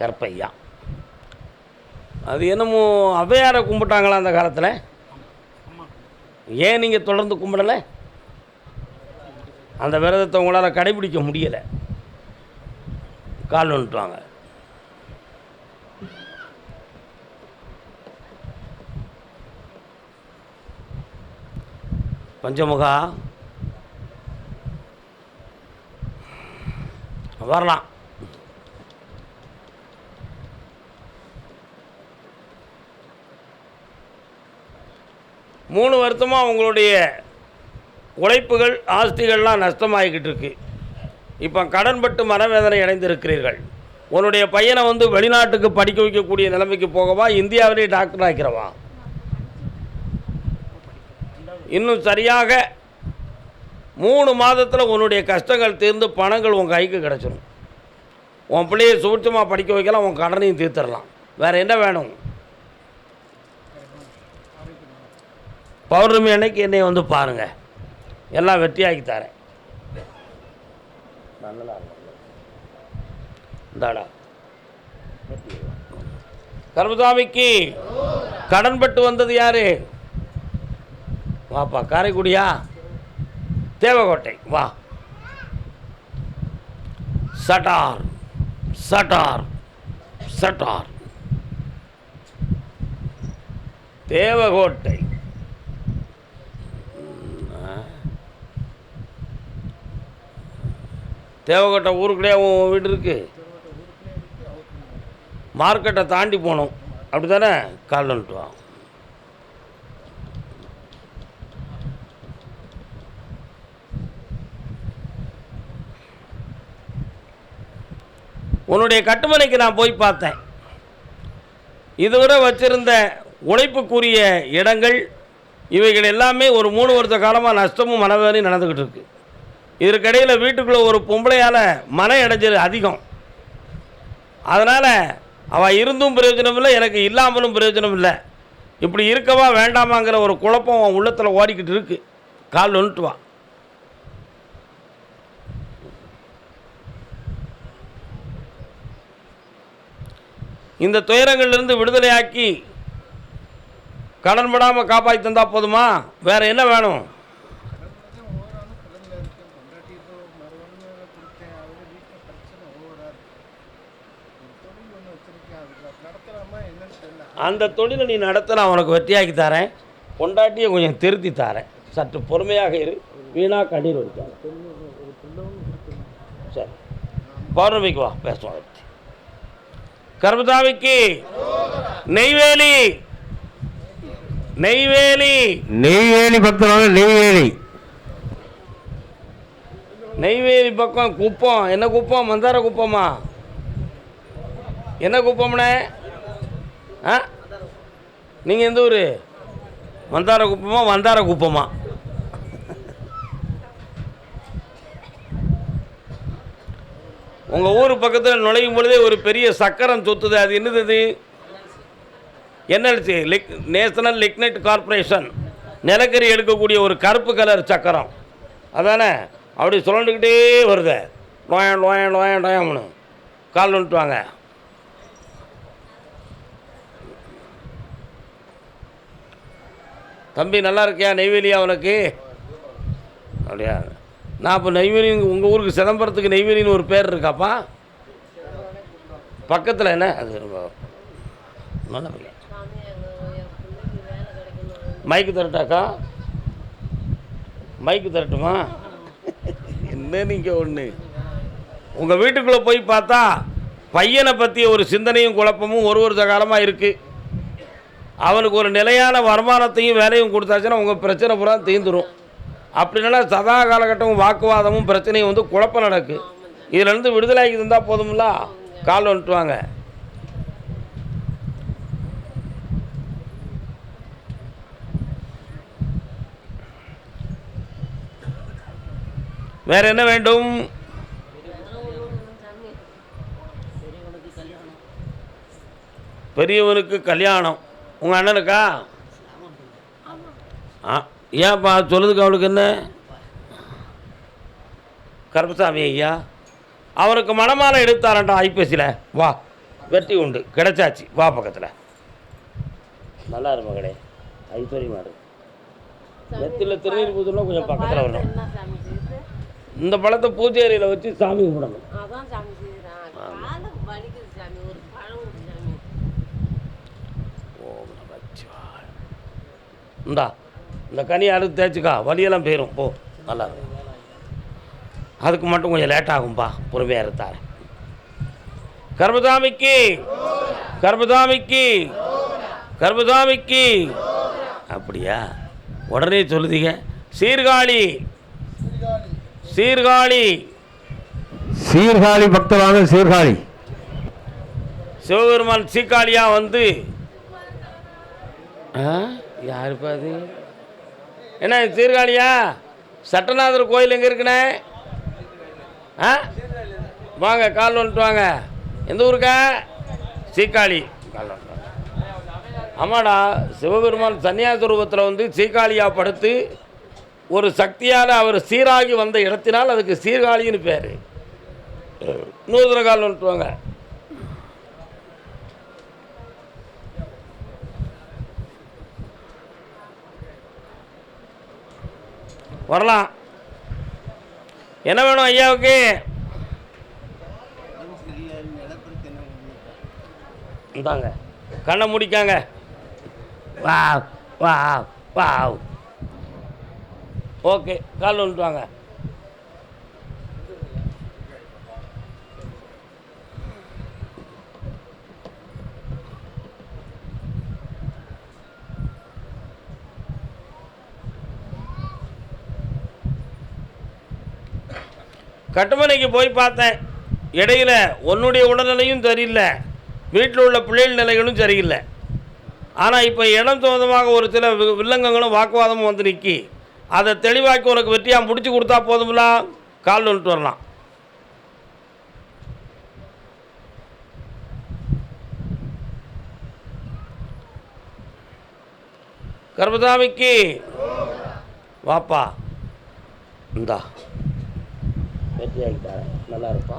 கருப்பையா அது என்னமோ அவையாரை கும்பிட்டாங்களா அந்த காலத்தில்? ஏன் நீங்கள் தொடர்ந்து கும்பிடலை அந்த விரதத்தை உங்களால் கடைபிடிக்க முடியலை. கால் வந்துட்டுவாங்க பஞ்சமுகா. வரலாம். மூணு வருத்தமாக உங்களுடைய உழைப்புகள் ஆஸ்திகள்லாம் நஷ்டமாகிக்கிட்டு இருக்கு இப்போ கடன்பட்டு மனவேதனை அடைந்திருக்கிறீர்கள். உன்னுடைய பையனை வந்து வெளிநாட்டுக்கு படிக்க வைக்கக்கூடிய நிலைமைக்கு போகவா இந்தியாவிலே டாக்டர் ஆக்கிறவா? இன்னும் சரியாக மூணு மாதத்தில் உன்னுடைய கஷ்டங்கள் தீர்ந்து பணங்கள் உன் கைக்கு கிடச்சிடும் உன் பிள்ளையை சூட்சமாக படிக்க வைக்கலாம் உன் கடனையும் தீர்த்துடலாம். வேறு என்ன வேணும்? பௌர்ணமி அன்னைக்கு என்னை வந்து பாருங்க. எல்லாம் வெற்றியாக்கி தரேன். இந்தாடா. கருமசாமிக்கு கடன்பட்டு வந்தது யாரு? வாப்பா காரைக்குடியா? தேவகோட்டை. வா. சட்டார் சட்டார் சட்டார். தேவகோட்டை. தேவகோட்டை ஊருக்குள்ளே உன் வீடு இருக்கு. மார்க்கெட்டை தாண்டி போகணும். அப்படி தானே கால் வந்துட்டு வா. உன்னுடைய கட்டுமனைக்கு நான் போய் பார்த்தேன். இதுவரை வச்சுருந்த உழைப்புக்குரிய இடங்கள் இவைகள் எல்லாமே ஒரு மூணு வருஷ காலமாக நஷ்டமும் மனவேறையும் நடந்துக்கிட்டு இருக்குது இதற்கிடையில் வீட்டுக்குள்ளே ஒரு பொம்பளையால் மன இடைஞ்சல் அதிகம். அதனால் அவள் இருந்தும் பிரயோஜனம் இல்லை எனக்கு இல்லாமலும் பிரயோஜனம் இல்லை இப்படி இருக்கவா வேண்டாமாங்கிற ஒரு குழப்பம் அவன் உள்ளத்தில் ஓடிக்கிட்டு இருக்கு. கால் வந்துட்டு இந்த துயரங்கள்லேருந்து விடுதலையாக்கி கடன் படாமல் காப்பாற்றி தந்தால் போதுமா? வேற என்ன வேணும்? அந்த தொழிலை நீ நடத்த நான் உனக்கு வெற்றியாக்கி தரேன். பொண்டாட்டியை கொஞ்சம் திருத்தி தரேன். சற்று பொறுமையாக இரு. வீணாக கண்ணீர் வடிக்காத. சரி. பௌர்ணமிக்கு வா பேசுவோம். கர்மசாமிக்கு நெய்வேலி. நெய்வேலி. நெய்வேலி பக்தனாக நெய்வேலி. நெய்வேலி பக்கம் குப்பம். என்ன குப்பம்? மந்தார குப்பமா? என்ன குப்பம்ண்ணே ஆ? நீங்கள் எந்த ஊர்? வந்தார குப்பமா வந்தார குப்பமா? உங்கள் ஊர் பக்கத்தில் நுழையும் பொழுதே ஒரு பெரிய சக்கரம் சுற்றுது அது என்னது NLC lig national lignite corporation. நிலக்கரி எடுக்கக்கூடிய ஒரு கருப்பு கலர் சக்கரம். அதானே? அப்படி சுழண்டுக்கிட்டே வருது. நோயம் லோயன் நோயம் நோயம்னு கால் வாங்க தம்பி நல்லா இருக்கியா நெய்வேலியா உனக்கு? அப்படியா? நான் இப்போ நெய்வேலி உங்கள் ஊருக்கு சிதம்பரத்துக்கு நெய்வேலின்னு ஒரு பேர் இருக்காப்பா? பக்கத்தில் என்ன? அது நல்ல பையன். மைக்கு தரட்டாக்கா? மைக்கு தரட்டுமா? என்ன நீங்கள் ஒன்று உங்கள் வீட்டுக்குள்ளே போய் பார்த்தா பையனை பற்றிய ஒரு சிந்தனையும் குழப்பமும் ஒரு வருஷ காலமாக இருக்குது அவனுக்கு ஒரு நிலையான வருமானத்தையும் வேலையும் கொடுத்தாச்சுன்னா உங்கள் பிரச்சனை பூரா தீந்துரும். அப்படின்னா சதா காலகட்டமும் வாக்குவாதமும் பிரச்சனையும் வந்து குழப்பம் நடக்கு. இதிலேருந்து விடுதலைக்கு இருந்தால் போதும்ல? கால் வந்துட்டு வாங்க வேற என்ன வேண்டும்? பெரியவனுக்கு கல்யாணம். உங்கள் அண்ணனுக்கா? ஆ ஏன்ப்பா சொல்லுதுக்கு அவளுக்கு என்ன? கருப்பசாமி ஐயா அவனுக்கு மணமாலை எடுத்தாரண்டா ஐப்பசியில். வா வெற்றி உண்டு கிடைச்சாச்சு. வா பக்கத்தில். நல்லா இருக்கு மகளே ஐஸ்வர்யமா இருக்கு நெத்தியில் திருநீர் பூத்துனா கொஞ்சம் பக்கத்தில் வரணும். இந்த பழத்தை பூஜை வச்சு சாமி கும்பிடணும் அதான் சாமி செய்யுறான் காலம் வலிக்குது சாமி ஒரு பழம் கொடுக்கு சாமி ஓம் நமச்சிவாய இந்தா இந்த கனி அறுத்து தேய்ச்சிக்கா வலியெல்லாம் போயிடும் போ நல்லா இருக்கும் அதுக்கு மட்டும் கொஞ்சம் லேட் ஆகும்பா பொறுமையாக இருந்தார் கர்மதாமிக்கு கர்மதாமிக்கு கர்மதாமிக்கு. அப்படியா? உடனே சொல்லுதீங்க. சீர்காழி சீர்காழி. சீர்காழி பக்தரான சீர்காழி. சிவபெருமான் சீக்காளியா வந்து ஆ? யாருப்பா அது? என்ன சீர்காழியா? சட்டநாதர் கோயில் எங்கே இருக்குண்ணே? ஆ? வாங்க கால் வந்துட்டு வாங்க. எந்த ஊருக்கா? சீக்காளி கால் ஆமாடா சிவபெருமான் சன்னியாச ரூபத்தில் வந்து சீக்காளியா படுத்து ஒரு சக்தியால் அவர் சீராகி வந்த இடத்தினால் அதுக்கு சீர்காழின்னு பேர். நூதன கால் வந்துட்டு வாங்க. வரலாம். என்ன வேணும் ஐயாவுக்கு? இந்தாங்க. கண்ணை முடிக்காங்க. வா வா வா. ஓகே கால் வந்துட்டு வாங்க கட்டுமனைக்கு போய் பார்த்தேன். இடையில உன்னுடைய உடல்நிலையும் சரியில்லை. வீட்டில் உள்ள பிள்ளைகள் நிலைகளும் சரியில்லை. ஆனால் இப்போ இடம் சம்பந்தமாக ஒரு சில வி- வில்லங்கங்களும் வாக்குவாதமும் வந்து நிற்கி அதை தெளிவாக்கி உனக்கு வெற்றியாக முடிச்சு கொடுத்தா போதும்ல? கால் வந்துட்டு வரலாம். கர்பதாமிக்கு வாப்பா. இந்தா. வெற்றி நல்லா இருப்பா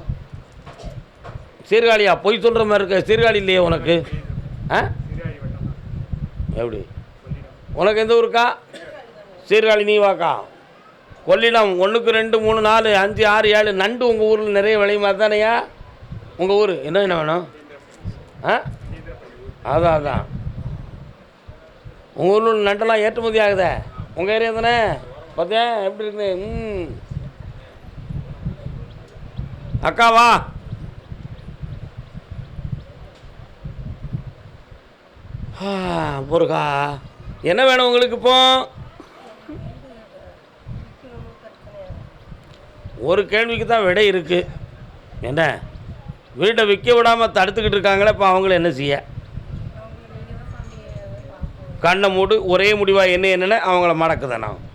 சீர்காழியா? பொய் சொல்கிற மாதிரி இருக்க சீர்காழி இல்லையே உனக்கு. ஆ? எப்படி? உனக்கு எந்த ஊருக்கா? சீர்காழி நீ வாக்கா. கொள்ளிடம் ஒன்றுக்கு ரெண்டு மூணு நாலு அஞ்சு ஆறு ஏழு நண்டு உங்கள் ஊரில் நிறைய விளையுமா தானேயா உங்கள் ஊர்? என்ன என்ன வேணும்? ஆ? அதான் அதான். உங்கள் ஊரில் நண்டெல்லாம் ஏற்றுமதி ஆகுதே. உங்கள் ஏரியா தானே? பார்த்தியா? எப்படி இருக்குது ம். அக்காவா ஆ, முருகா என்ன வேணும் உங்களுக்கு இப்போ? ஒரு கேள்விக்கு தான் விடை இருக்கு. என்ன? வீட்டை விற்க விடாமல் தடுத்துக்கிட்டு இருக்காங்களே இப்போ அவங்கள என்ன செய்ய? கண்ணை மூடு ஒரே முடிவாக என்ன என்னென்னு அவங்கள மடக்குதானா நான்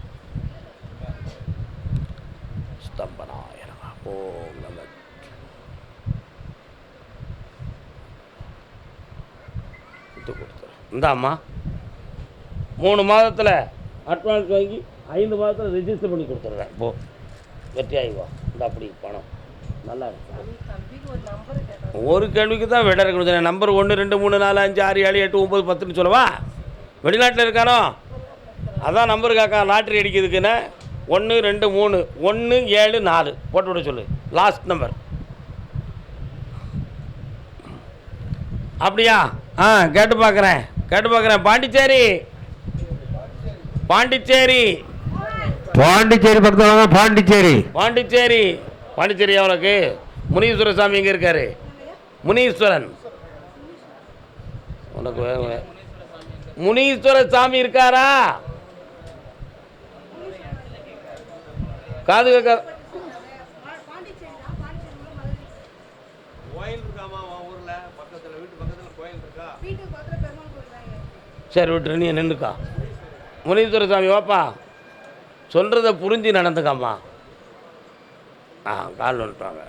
ஸ்தம்பனாய நமः. ஓம் நம விட்டு கொடுத்துறேன் இந்தாம்மா. மூணு மாதத்தில் அட்வான்ஸ் வாங்கி ஐந்து மாதத்தில் ரெஜிஸ்டர் பண்ணி கொடுத்துட்றேன். போ. வெற்றி ஆகிவா இந்த அப்படி பணம். நல்லா இருக்கு. தம்பிக்கு ஒரு கேள்விக்கு தான் விட இருக்கு. நம்பர் ஒன்று ரெண்டு மூணு நாலு அஞ்சு ஆறு ஏழு எட்டு ஒம்பது பத்துன்னு சொல்லவா? வெளிநாட்டில் இருக்கானோ? அதான் நம்பர் காக்கா. லாட்ரி அடிக்கிறதுக்குன்னு. ஒன்று ரெண்டு மூணு. ஒன்று ஏழு நாலு. போட்டு விட சொல்லு. லாஸ்ட் நம்பர் அப்படியா? ஆ கேட்டு பார்க்குறேன் கேட்டு பார்க்குறேன். பாண்டிச்சேரி. பாண்டிச்சேரி. பாண்டிச்சேரி பக்கத்தில் பாண்டிச்சேரி. பாண்டிச்சேரி. பாண்டிச்சேரி அவனுக்கு முனீஸ்வர சாமி எங்கே இருக்காரு? முனீஸ்வரன். உனக்கு வே- வே- முனீஸ்வர சாமி இருக்காரா? காது கேட்க. கோயில் இருக்காமா ஊர்ல? பக்கத்துல வீட்டு பக்கத்துல கோயில் இருக்கா? சரி விட்டுரு நீ நின்றுக்கா. முனீஸ்வர சாமி வாப்பா. சொல்கிறத புரிஞ்சு நடந்துக்காம்மா. ஆ கால் வந்துட்டாங்க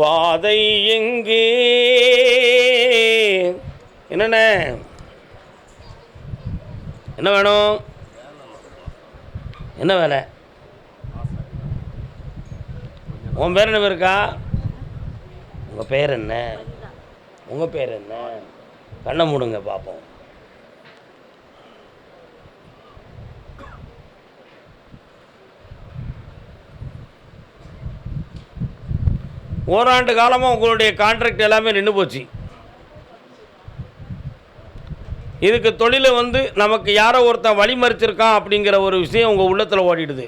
பாதை எங்கே? என்னண்ணே என்ன வேணும்? என்ன வேலை? உன் பேர் என்ன இருக்கா உங்கள் பேர் என்ன? உங்கள் பேர் என்ன? கண்ணை மூடுங்க பார்ப்போம் ஓராண்டு காலமாக உங்களுடைய கான்ட்ராக்ட் எல்லாமே நின்று போச்சு. இதுக்கு தொழிலை வந்து நமக்கு யாரோ ஒருத்தன் வழிமறிச்சிருக்கான் அப்படிங்கிற ஒரு விஷயம் உங்கள் உள்ளத்தில் ஓடிடுது.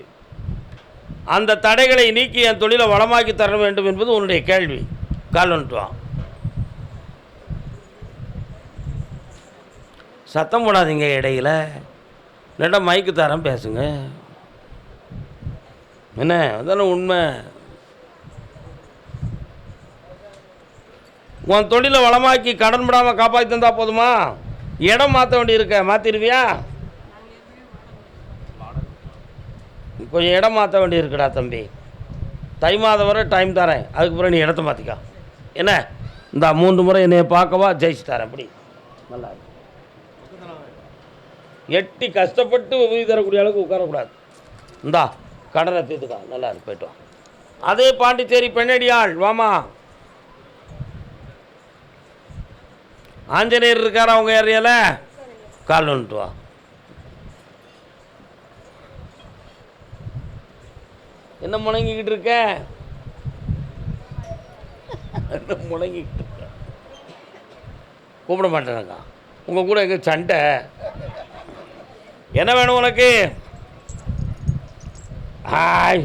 அந்த தடைகளை நீக்கி என் தொழிலை வளமாக்கி தர வேண்டும் என்பது உன்னுடைய கேள்வி. கால் வந்துட்டு சத்தம் போடாதீங்க இடையில். இல்லைட்டா மைக்கு தரேன் பேசுங்க. என்ன? அதான உண்மை. உன் தொழிலை வளமாக்கி கடன் விடாமல் காப்பாற்றி தந்தால் போதுமா? இடம் மாற்ற வேண்டியிருக்க. மாற்றிடுவியா கொஞ்சம் இடம் மாற்ற வேண்டி இருக்குடா தம்பி. தை மாதம் வரை டைம் தரேன். அதுக்கு பிறகு நீ இடத்த மாற்றிக்கா என்ன? இந்த மூன்று முறை என்னைய பார்க்கவா? ஜெயிச்சு தரேன் அப்படி. நல்லா எட்டி கஷ்டப்பட்டு உதவி தரக்கூடிய அளவுக்கு உட்காரக்கூடாது. இந்தா கடனை தீர்த்துக்கா. நல்லா இருக்கு. போயிட்டு வா. அதே பாண்டிச்சேரி பெண்ணடியாள். வாமா. ஆஞ்சநேயர் இருக்காரா அவங்க ஏரியாவில் கால் வந்துட்டு வா. என்ன முழங்கிக்கிட்டு இருக்க? என்ன முழங்கிக்கிட்டு இருக்க? கூப்பிட மாட்டேனக்கா உங்கள் கூட எங்கே சண்டை? என்ன வேணும் உனக்கு? ஆய்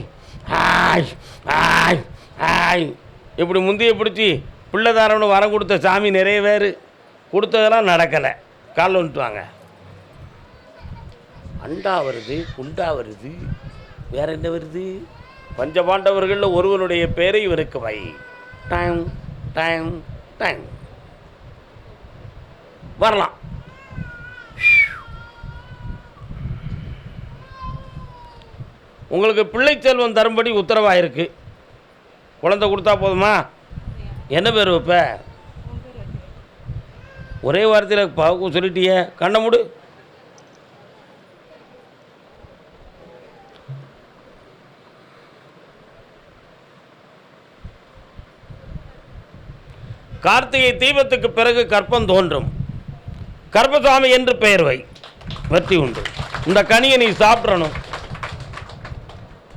ஆய் ஆய் ஆய் இப்படி முந்திய பிடிச்சி பிள்ளைதாரவனு வரம் கொடுத்த சாமி நிறைய பேர் கொடுத்ததெல்லாம் நடக்கலை. காலில் வந்துட்டு வாங்க. அண்டா வருது குண்டா வருது. வேற என்ன வருது? பஞ்சபாண்டவர்களில் ஒருவனுடைய பேரை இவருக்கு வை டைம் டைம் டைம். வரலாம். உங்களுக்கு பிள்ளை செல்வம் தரும்படி உத்தரவாயிருக்கு. குழந்தை கொடுத்தா போதுமா? என்ன பேர் வைப்ப ஒரே வாரத்தில் பாவுக்கும் சொல்லிட்டியே. கண்ணை மூடு. கார்த்திகை தீபத்துக்கு பிறகு கற்பம் தோன்றும். கர்ப்பசாமி என்று பெயர் வை. வெற்றி உண்டு. இந்த கனியை நீ சாப்பிட்றணும்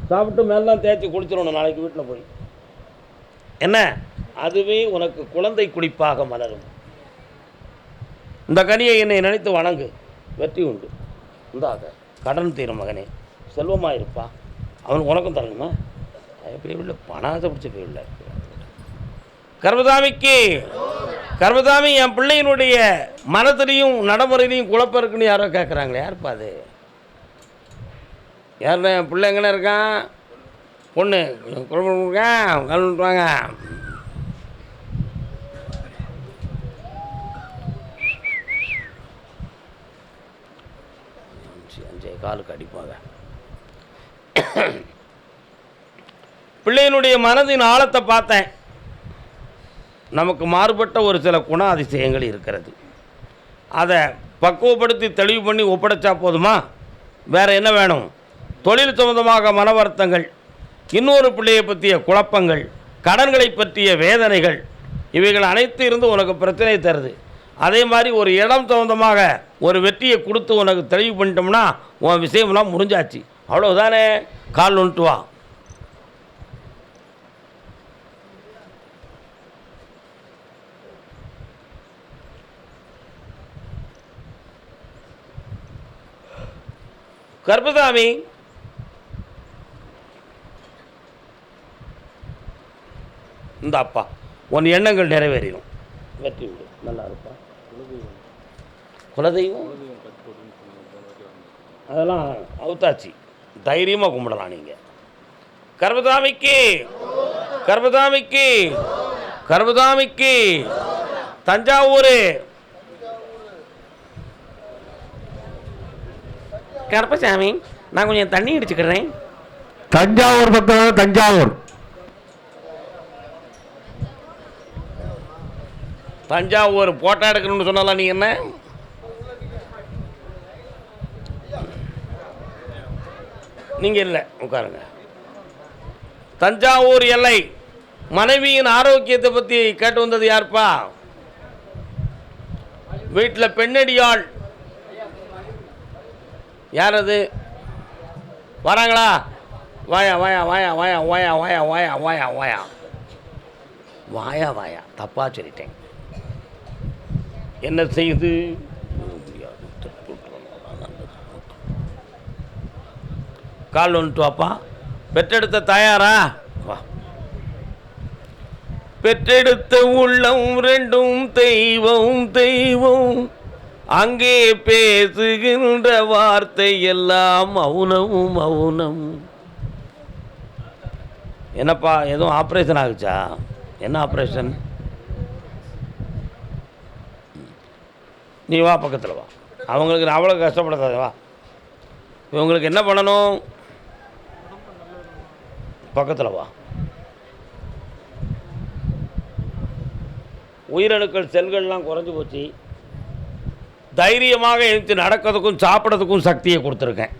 சாப்பிட்டு மேலாம் தேய்ச்சி குடிச்சிடணும் நாளைக்கு வீட்டில் போய். என்ன? அதுவே உனக்கு குழந்தை குடிப்பாக மலரும். இந்த கனியை என்னை நினைத்து வணங்கு. வெற்றி உண்டு. இந்தாக கடன் தீரும் மகனே. செல்வமாக இருப்பா அவன் உனக்கும் தரணுமா? எப்படி பணம் ஆசை பிடிச்ச பேருள்ள கர்மதாமிக்கு கர்மதாமி என் பிள்ளையினுடைய மனத்திலையும் நடைமுறையிலையும் குழப்பம் இருக்குன்னு யாரோ கேட்குறாங்களே யாருப்பா அது? யாருண்ணே என் பிள்ளை எங்கே இருக்கான்? பொண்ணு குழப்பம் இருக்கான் கலந்துட்டு வாங்க காலுக்கு அடிப்பாங்க. பிள்ளையினுடைய மனதின் ஆழத்தை பார்த்தேன். நமக்கு மாறுபட்ட ஒரு சில குண அதிசயங்கள் இருக்கிறது. அதை பக்குவப்படுத்தி தெளிவு பண்ணி ஒப்படைச்சா போதுமா? வேறு என்ன வேணும்? தொழில் சம்பந்தமாக மன வருத்தங்கள் இன்னொரு பிள்ளையை பற்றிய குழப்பங்கள் கடன்களை பற்றிய வேதனைகள் இவைகள் அனைத்து இருந்து உனக்கு பிரச்சனை தருது. அதே மாதிரி ஒரு இடம் சம்பந்தமாக ஒரு வெற்றியை கொடுத்து உனக்கு தெளிவு பண்ணிட்டோம்னா உன் விஷயம்லாம் முடிஞ்சாச்சு. அவ்வளோதானே கால் ஒன்ட்டு வா. கர்ப்பசாமி. இந்த அப்பா உன் எண்ணங்கள் நிறைவேறிடும். வெற்றி விடு நல்லா இருப்பா. குலதெய்வம். அதெல்லாம் அவுத்தாச்சு. தைரியமாக கும்பிடலாம் நீங்கள் கர்ப்பசாமிக்கு கர்ப்பசாமிக்கு கர்ப்பசாமிக்கு தஞ்சாவூர். கருப்பசாமி நான் கொஞ்சம் தண்ணி அடிச்சுக்கிறேன் தஞ்சாவூர் பக்கம் தஞ்சாவூர். தஞ்சாவூர் போட்டோ எடுக்கணும்னு சொன்னாலாம் நீ என்ன? நீங்கள் இல்லை உட்காருங்க. தஞ்சாவூர் எல்லை மனைவியின் ஆரோக்கியத்தை பற்றி கேட்டு வந்தது யாருப்பா? வீட்டில் பெண்ணடியாள் யார் அது வராங்களா? வாயா வாயா வாயா வாயா வாயா வாயா வாயா வாயா வாயா. வாயா வாயா. தப்பாக சொல்லிட்டேன். என்ன செய்யுது கால் வந்துட்டு வாப்பா. பெற்றெடுத்த தாயாரா? வா. பெற்றெடுத்த உள்ளம் ரெண்டும் தெய்வம் தெய்வம். அங்கே பேசுகின்ற வார்த்தை எல்லாம் மௌனமும் மௌனம். என்னப்பா எதுவும் ஆப்ரேஷன் ஆகுச்சா? என்ன ஆப்ரேஷன் நீ வா பக்கத்தில் வா. அவங்களுக்கு நான் அவ்வளோ கஷ்டப்படாத வா. இவங்களுக்கு என்ன பண்ணணும்? பக்கத்தில் வா. உயிரணுக்கள் செல்கள்லாம் குறைஞ்சி போச்சு. தைரியமாக எழுந்து நடக்கிறதுக்கும் சாப்பிட்றதுக்கும் சக்தியை கொடுத்துருக்கேன்.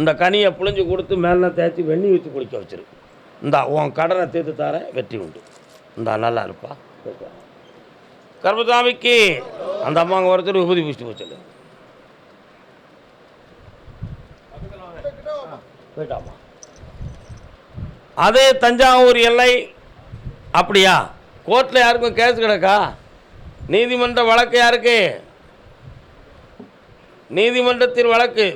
இந்த கனியை புழிஞ்சு கொடுத்து மேலே தேய்ச்சி வெண்ணி ஊற்றி குடிக்க வச்சிருக்கு இந்தா உன் கடனை தீர்த்து தரேன் வெற்றி உண்டு. இந்தா நல்லா இருப்பா. கர்மசாமிக்கு அந்த அம்மாங்க ஒருத்தர் விபூதி பூசிட்டு போச்சு போயிட்டாமா அதே தஞ்சாவூர் எல்லை அப்படியா? கோர்ட்டில் யாருக்கும் கேஸ் கிடக்கா? நீதிமன்ற வழக்கு யாருக்கு? நீதிமன்றத்தில் வழக்கு.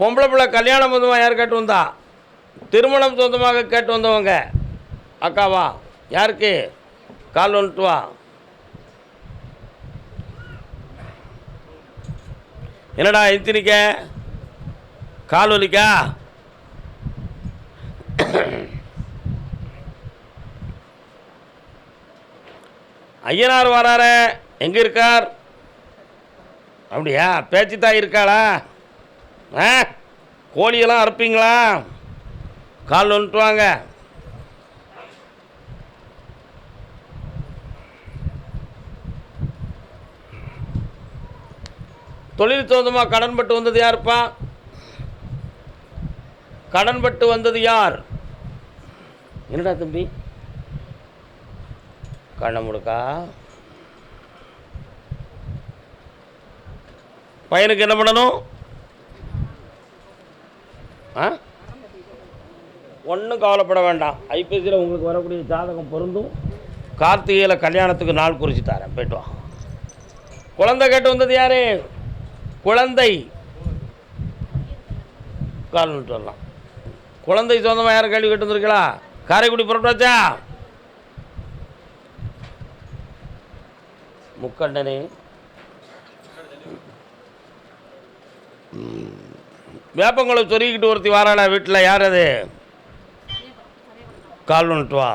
பொம்பளை பிள்ளை கல்யாணம் சொந்தமாக யார் கேட்டு வந்தா? திருமணம் சொந்தமாக கேட்டு வந்தவங்க. அக்காவா? யாருக்கு? கால் வந்துட்டு வா. என்னடா எத்தினிக்க கால் வலிக்கா? ஐயனார் வராரு. எங்கே இருக்கார்? அப்படியா? பேச்சு தான் இருக்காளா? ஆ? கோழியெல்லாம் அறுப்பீங்களா? கால் வந்துட்டு வாங்க. தொழில் சொந்தமாக கடன்பட்டு வந்தது யாருப்பா? கடன்பட்டு வந்தது யார்? என்னடா தம்பி? கண்ணை முடுக்கா? பையனுக்கு என்ன பண்ணணும்? ஆ? ஒன்றும் கவலைப்பட வேண்டாம். ஐப்பசியில் உங்களுக்கு வரக்கூடிய ஜாதகம் பொருந்தும். கார்த்திகையில் கல்யாணத்துக்கு நாள் குறித்து தரேன். போய்ட்டு வா. குழந்தை கேட்டு வந்தது யார்? குழந்தை. கால்னுட்டு வரலாம். குழந்தை சொந்தமாக யாரும் கேள்வி கேட்டு வந்திருக்கீங்களா காரைக்குடி புறப்பட்டாச்சா? முக்கண்டனே. வேப்பங்குளம் சொருகிக்கிட்டு ஒருத்தி வாராடா வீட்டில்? யார் அது? கால் வந்துட்டு வா.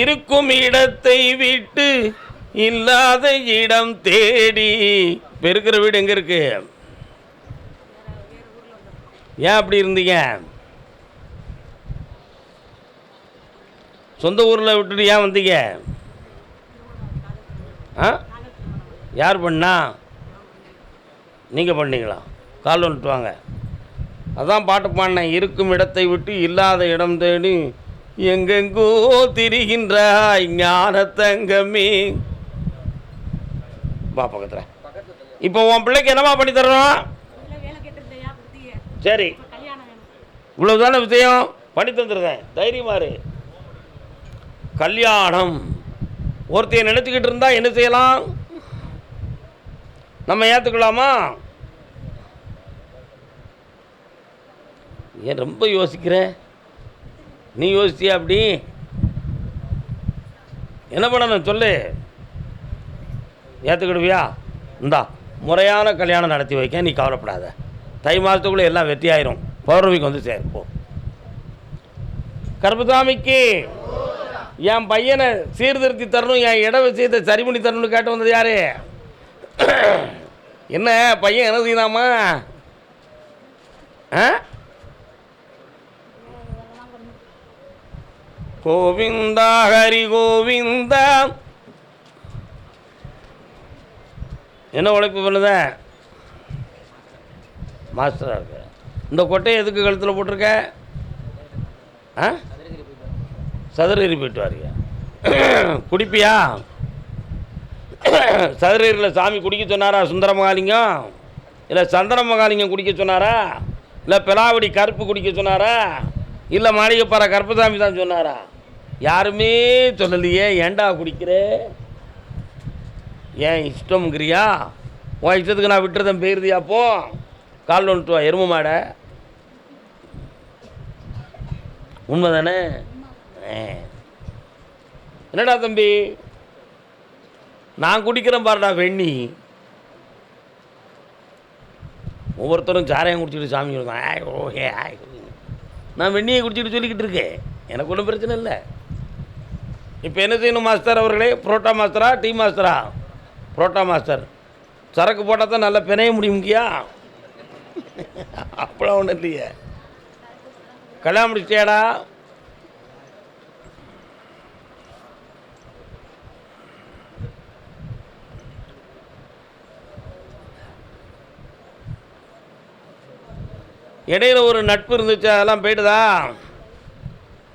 இருக்கும் இடத்தை விட்டு இல்லாத இடம் தேடி. இப்போ இருக்கிற வீடு எங்கே இருக்கு? ஏன் அப்படி இருந்தீங்க? சொந்த ஊரில் விட்டுட்டு ஏன் வந்தீங்க? ஆ? யார் பண்ணா? நீங்கள் பண்ணீங்களா? கால் வந்துட்டு வாங்க. அதான் பாட்டு பாடினேன் இருக்கும் இடத்தை விட்டு இல்லாத இடம் தேடி எங்கெங்கோ திரிகின்றாய் ஞான தங்கமே வா பக்கத்தில். இப்போ உன் பிள்ளைக்கு என்னம்மா பண்ணி தரணும்? சரி. இவ்வளவுதானே விஷயம்? பண்ணி தந்துடுறேன். தைரியமா இரு. கல்யாணம். ஒருத்தையை நினச்சிக்கிட்டு இருந்தால் என்ன செய்யலாம்? நம்ம ஏற்றுக்கலாமா ஏன் ரொம்ப யோசிக்கிற? நீ யோசிச்சியா அப்படி? என்ன பண்ணணும் சொல்லு. ஏற்றுக்கிடுவியா இந்தா முறையான கல்யாணம் நடத்தி வைக்க நீ கவலைப்படாத. தை மாதத்துக்குள்ளே எல்லாம் வெற்றியாயிரும். பௌர்ணமிக்கு வந்து சேர்ப்போம் கருப்புசாமிக்கு என் பையனை சீர்திருத்தி தரணும் என் இட விஷயத்தை சரி பண்ணி தரணும்னு கேட்டு வந்தது யாரு? என்ன பையன் என்ன செய்யலாமா ஆ? கோவிந்தா ஹரி கோவிந்தா என்ன உழைப்பு பண்ணுத மாஸ்டராக இருக்க. இந்த கொட்டையை எதுக்கு கழுத்தில் போட்டிருக்க? ஆ? சதுரகிரி போயிட்டு வாரியா குடிப்பியா? சதுரகிரியில் சாமி குடிக்க சொன்னாரா சுந்தர மகாலிங்கம் இல்லை சந்திர மகாலிங்கம் குடிக்க சொன்னாரா? இல்லை பிலாவடி கருப்பு குடிக்க சொன்னாரா? இல்லை மாளிகைப்பாறை கருப்பசாமி தான் சொன்னாரா? யாருமே சொல்லலையே ஏன்டா குடிக்கிற? ஏன் இஷ்டம்ங்கிறியா? உன் இஷ்டத்துக்கு நான் விட்டுறதன் போயிருதியா அப்போ கால் ஒன்று வா எரும மாடை. உண்மை தானே என்னடா தம்பி? நான் குடிக்கிறேன் பாருடா வெண்ணி. ஒவ்வொருத்தரும் சாராயம் குடிச்சிட்டு சாமி கொடுக்கும். ஆய் ஓஹே ஆய். நான் வெண்ணியை குடிச்சிட்டு சொல்லிக்கிட்டு இருக்கேன். எனக்கு ஒன்றும் பிரச்சனை இல்லை. இப்போ என்ன செய்யணும் மாஸ்டர் அவர்களே? புரோட்டா மாஸ்டரா டீ மாஸ்டரா? புரோட்டா மாஸ்டர். சரக்கு போட்டால் தான் நல்லா பிணைய முடியும்கியா அப்படிலாம் ஒன்றும் இல்லையே. கல்யாணம் முடிச்சிட்டியாடா? இடையில ஒரு நட்பு இருந்துச்சு அதெல்லாம் போயிட்டுதா?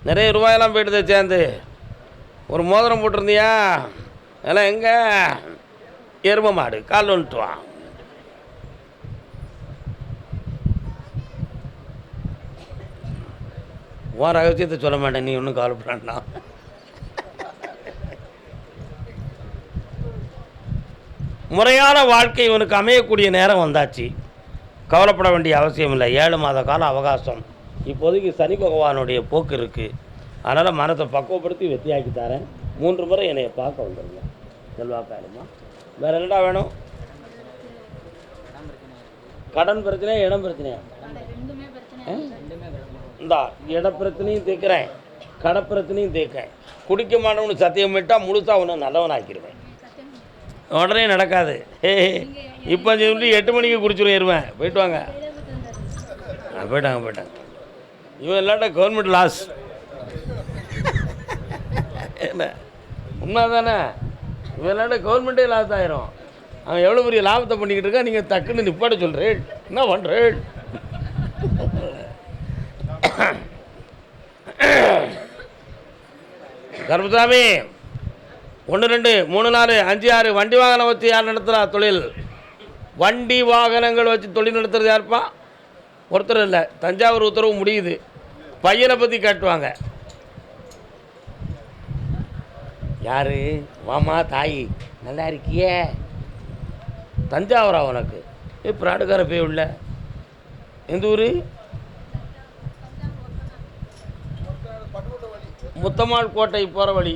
நிறைய ரூபாயெல்லாம் போயிட்டுதே சேர்ந்து. ஒரு மோதிரம் போட்டிருந்தியா? அதெல்லாம் எங்கே? எரும மாடு கால் வந்துட்டுவான் உன் ரகசியத்தை சொல்ல மாட்டேன் நீ ஒன்றும் கவலைப்படாண்டா முறையான வாழ்க்கை இவனுக்கு அமையக்கூடிய நேரம் வந்தாச்சு. கவலைப்பட வேண்டிய அவசியம் இல்லை. ஏழு மாத கால அவகாசம். இப்போதைக்கு சனி பகவானுடைய போக்கு இருக்குது அதனால் மனத்தை பக்குவப்படுத்தி வெற்றியாக்கி தரேன். மூன்று முறை என்னைய பார்க்க வந்துடுங்க செல்வாக்காயமா வேறு என்னடா வேணும்? கடன் பிரச்சனையா இடம் பிரச்சனையா? இந்தா இட பிரச்சனையும் தீர்க்கிறேன். கடை பிரச்சனையும் தீர்க்கிறேன். குடிக்க மாட்டவனு சத்தியம் விட்டால் முழுசாக உன்னை நல்லவன் ஆக்கிடுவேன் உடனே நடக்காது. ஹே இப்போ சொல்லி எட்டு மணிக்கு குடிச்சிடும் ஏறுவேன் போயிட்டு வாங்க. ஆ, போயிட்டாங்க போயிட்டாங்க இவன் இல்லாட்ட கவர்மெண்ட் லாஸ் என்ன? உண்மை தானே இவன் இல்லாட்ட கவர்மெண்ட்டே லாஸ் ஆயிரும். அவன் எவ்வளோ பெரிய லாபத்தை பண்ணிக்கிட்டு இருக்கா நீங்கள் டக்குன்னு நிப்பாட்ட சொல்கிறேன் என்ன பண்ணுறேன் கருப்புசாமி ஒன்று ரெண்டு மூணு நாலு அஞ்சு ஆறு. வண்டி வாகனம் வச்சு யார் நடத்துகிறா தொழில். வண்டி வாகனங்கள் வச்சு தொழில் நடத்துறது யாருப்பா? ஒருத்தர் இல்லை. தஞ்சாவூர் உத்தரவு முடியுது. பையனை பற்றி காட்டுவாங்க. யாரு? வாமா தாய் நல்லா இருக்கியே? தஞ்சாவூரா உனக்கு? ஏ பிராடுக்கார போய் உள்ள. எந்த ஊர்? முத்தம்மாள் கோட்டை போகிற வழி.